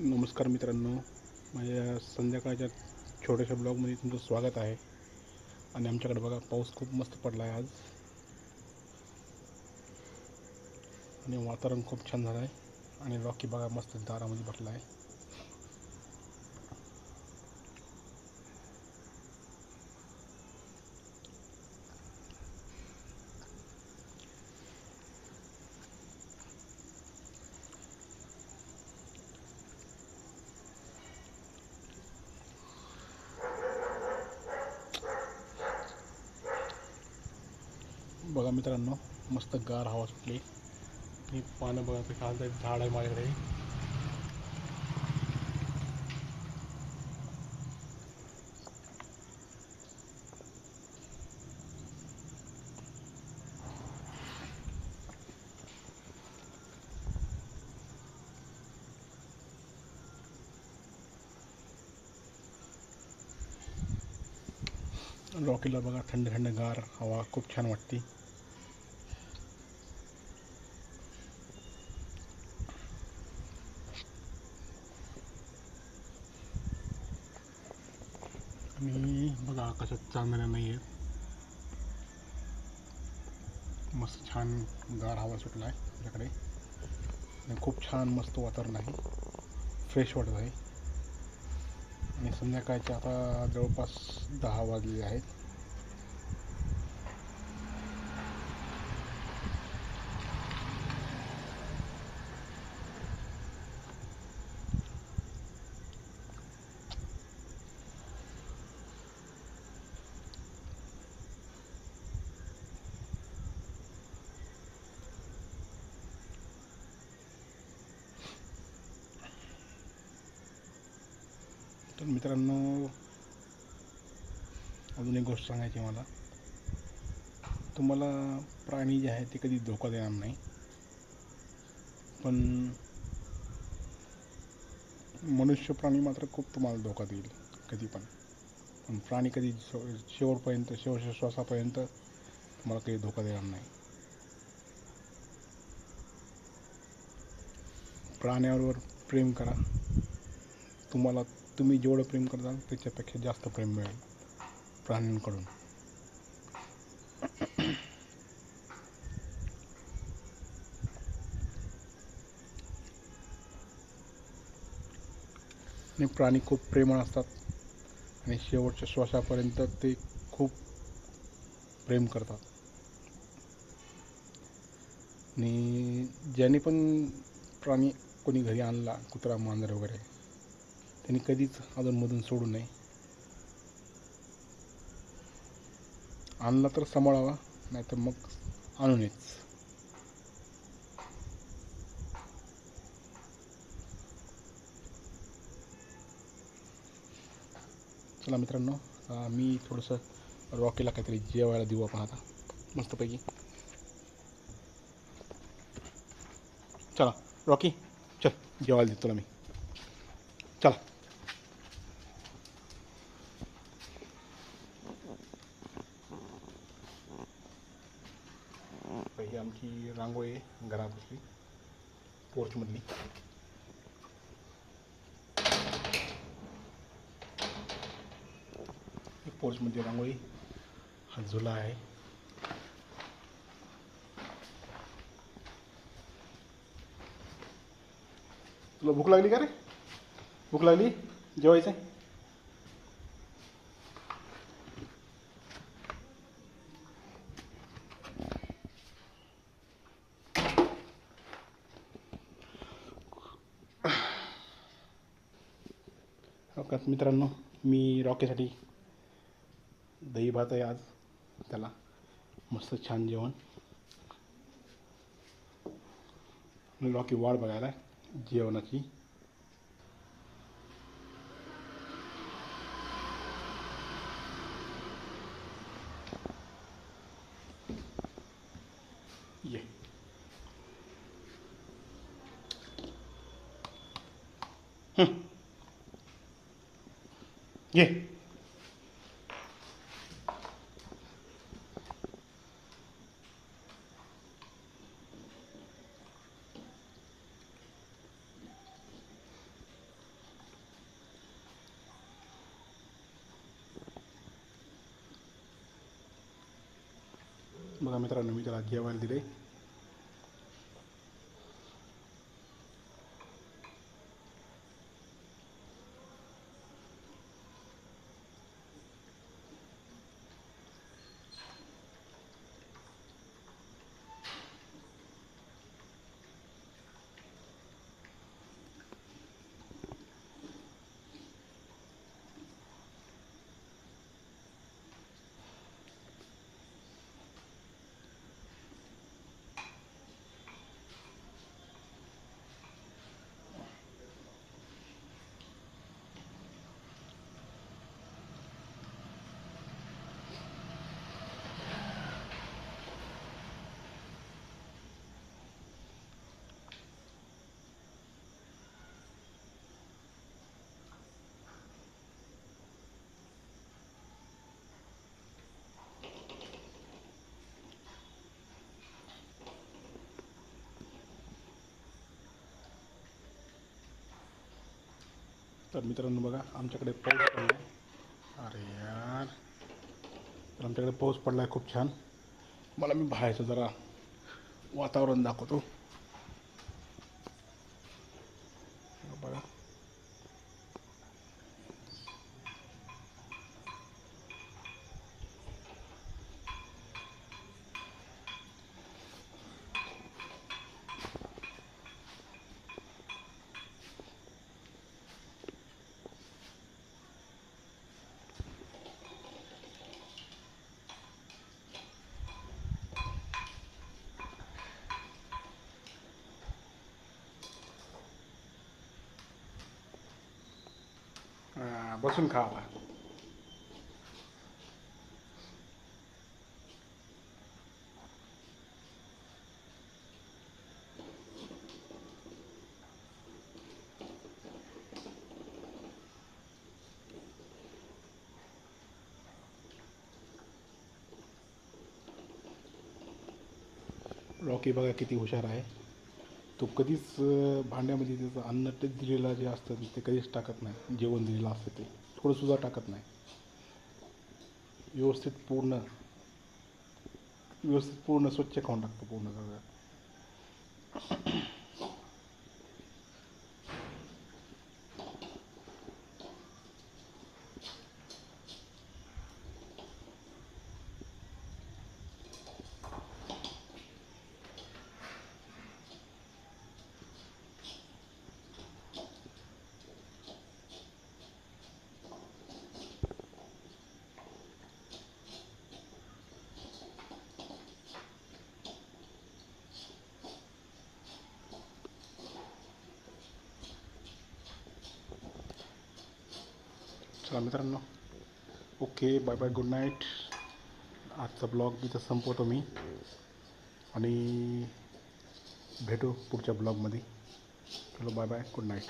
नमस्कार मित्रांनो. माझ्या संध्याकाळच्या छोट्याशा ब्लॉगमध्ये तुमचं स्वागत आहे. आणि आमच्याकडे बघा पाऊस खूप मस्त पडला आहे आज. आणि वातावरण खूप छान झालं आहे आणि रॉकी बघा मस्त दारामध्ये बसला आहे बघा मित्रांनो मस्त गार हवा सुटली. ही पानं बघा ते खालचं एक झाड आहे माझ्याकडे. रॉकीला बघा थंड थंड गार हवा खूप छान वाटते. आणि बघा आकाशात चांदण्या नाही आहेत मस्त छान गार हवा सुटला आहे आपल्याकडे. आणि खूप छान मस्त वातावरण आहे. फ्रेश वाटत आहे. आणि संध्याकाळचे आता जवळपास दहा वाजलेले आहेत. तर मित्रांनो अजून एक गोष्ट सांगायची आहे मला. तुम्हाला प्राणी जे आहे ते कधी धोका देणार नाही. पण मनुष्य प्राणी मात्र खूप तुम्हाला धोका देईल कधी पण. पण प्राणी कधी शेवटपर्यंत शेवटच्या श्वासापर्यंत तुम्हाला काही धोका देणार नाही. प्राण्यावर प्रेम करा. तुम्हाला तुम्ही जेवढं प्रेम करताल त्याच्यापेक्षा जास्त प्रेम मिळेल प्राण्यांकडून. आणि प्राणी खूप प्रेमळ असतात. आणि शेवटच्या श्वासापर्यंत ते खूप प्रेम करतात. आणि ज्याने पण प्राणी कोणी घरी आणला कुत्रा मांजर वगैरे त्यांनी कधीच अधूनमधून सोडू नये. आणला तर सांभाळावा नाही तर मग आणू नयेच. चला मित्रांनो मी थोडंसं रॉकीला काहीतरी जेवायला देऊ आपण आता. मस्तपैकी. चला रॉकी चल जेवायला देतो तुला मी. चला ही आमची घरात आहे पोर्चमधली पोर्चमधली रांगोळी हा झुला आहे. तुला भूक लागली का रे? भूक लागली? जेवायचं अवकाश. मित्रांनो मी रॉकीसाठी दही भात आहे आज. त्याला मस्त छान जेवण. रॉकी वाढ बघायला जेवणाची. Nggih. Mga metronomy talaga awal delay. तर मित्रांनो बघा आमच्याकडे पाऊस पडला अरे यार. तर आमच्याकडे पाऊस पडला आहे खूप छान. मला मी बाहेरचं जरा वातावरण दाखवतो. बघा. बसून खावा रॉकी बघा किती हुशार आहे. तो कधीच भांड्यामध्ये त्याचं अन्न ते दिलेलं जे असतं ते कधीच टाकत नाही. जेवण दिलेलं असतं ते. थोडंसुद्धा टाकत नाही. व्यवस्थित पूर्ण व्यवस्थित पूर्ण स्वच्छ खाऊन टाकतो पूर्ण सगळं. चला मित्रांनो. Okay bye bye good night. आजचा ब्लॉग इथं संपवतो मी. आणि भेटू पुढच्या ब्लॉगमध्ये. चलो बाय बाय गुड नाईट.